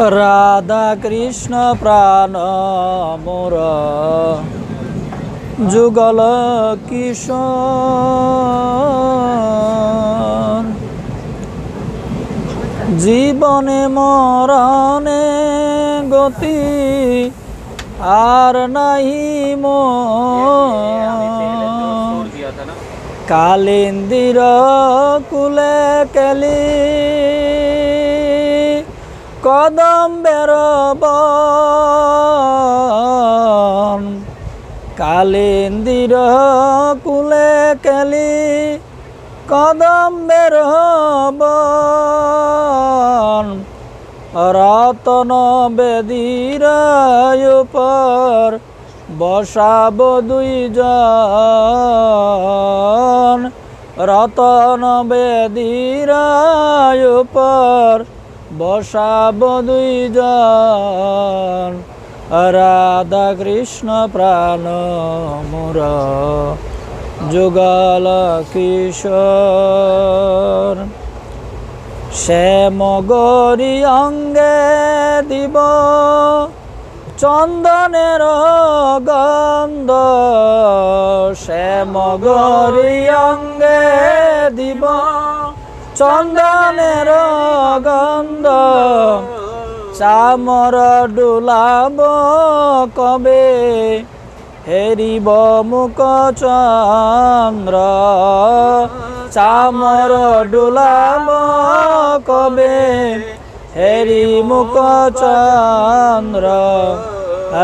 রাধা কৃষ্ণ প্রাণ মোর। যুগল কিশোর। জীবনে মরণে গতি আর নাই কালিন্দির কুলে কেলি কদম বেরব। কালিন্দির কুলে কেলি কদম বেরব। রতন বেদির উপর বসাব দুইজন। রতন বেদির উপর বসাব দুইজন। রাধা কৃষ্ণ প্রাণ মোর। যুগল কিশোর। শ্যাম গরি অঙ্গে দিব। চন্দনের গন্ধ। শ্যাম গরি অঙ্গে দিব। চন্দনের গন্ধ, চামর ডুলাব কবে? হেরিব মুখ চন্দ্র, চামর ডুলাব কবে? হেরি মুখ চন্দ্র,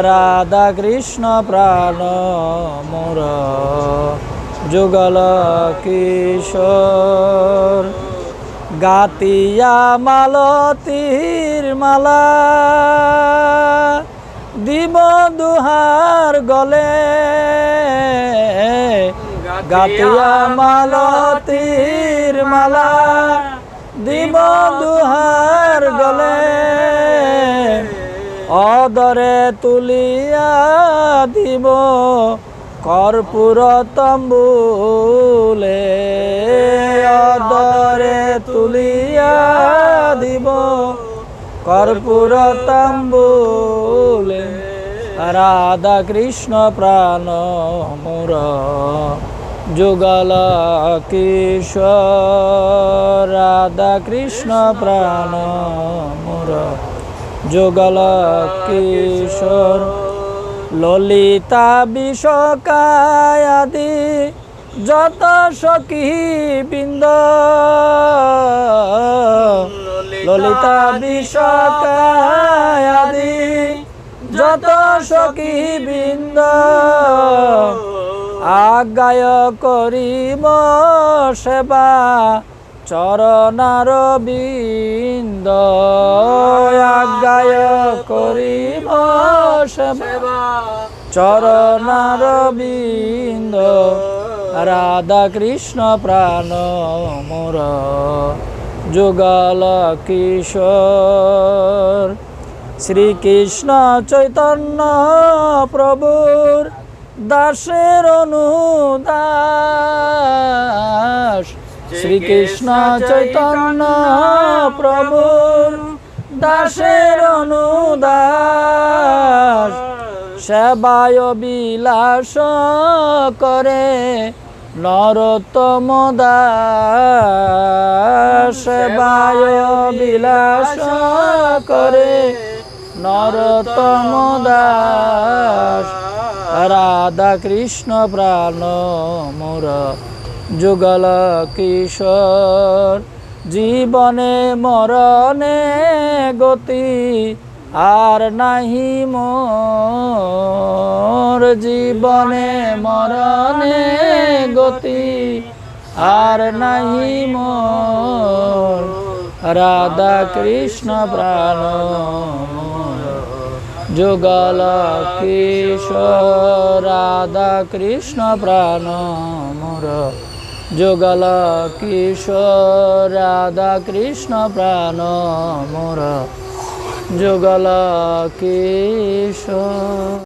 রাধা কৃষ্ণ প্রাণ মোর, যুগল কিশোর। গাতিয়া মালতীর মালা, দিব দুহার গলে। গাতিয়া মালতীর মালা, দিব দুহার গলে। অদরে তুলিয়া দিব কর্পূর তম্বুলে কর্পূর তম্বুলে রাধা কৃষ্ণ প্রাণ মোর যুগল কিশোর। রাধা কৃষ্ণ প্রাণ মোর যুগল কিশোর। ললিতা বিষকায়াদি যত সখী বৃন্দ ললিতা বিষকায়াদি যত সখী বৃন্দ, আজ্ঞায় করিব সেবা, চরণার বিন্দ। আজ্ঞায় করিব সেবা, চরণার বিন্দ। রাধা কৃষ্ণ প্রাণ মোর। যুগল কিশোর। শ্রীকৃষ্ণ চৈতন্য প্রভুর দাসের অনুদাস। শ্রীকৃষ্ণ চৈতন্য প্রভুর দাসের অনুদাস। সেবায় বিলাস করে নরোত্তম দাস সেবায় বিলাস করে নরোত্তম দাস রাধা কৃষ্ণ প্রাণ মোর যুগল কিশোর জীবনে মরণে গতি আর নাহি মোর, জীবনে মরণে গতি আর নাহি মোর। রাধা কৃষ্ণ প্রাণ যুগল কিশোর, রাধা কৃষ্ণ প্রাণ মোর যুগল কিশোর, রাধা কৃষ্ণ প্রাণ মোর যুগল কিশোর।